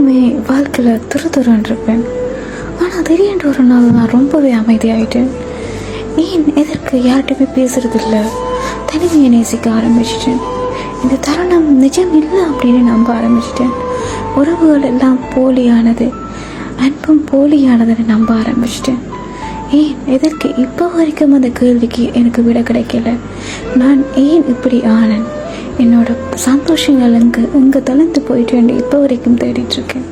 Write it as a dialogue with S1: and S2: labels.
S1: எப்போவுமே வாழ்க்கையில் துரு துருன்னு இருப்பேன் ஆனால் திடீர்னு ஒரு நாள் நான் ரொம்பவே அமைதியாயிட்டேன். ஏன்? எதற்கு? யார்கிட்டயுமே பேசுறதில்ல. தனிமையை நேசிக்க ஆரம்பிச்சிட்டேன். இந்த தருணம் நிஜம் இல்லை அப்படின்னு நம்ப ஆரம்பிச்சிட்டேன். உறவுகள் எல்லாம் போலியானது. அன்பும் போலியானதுன்னு நம்ப ஆரம்பிச்சிட்டேன். ஏன்? எதற்கு? இப்போ வரைக்கும் அந்த கேள்விக்கு எனக்கு விட கிடைக்கல. நான் ஏன் இப்படி ஆனேன்? என்னோட சந்தோஷங்கள் அங்கே இங்கே தொலைந்து போயிட்டு இப்போ வரைக்கும் தேடிட்டு இருக்கேன்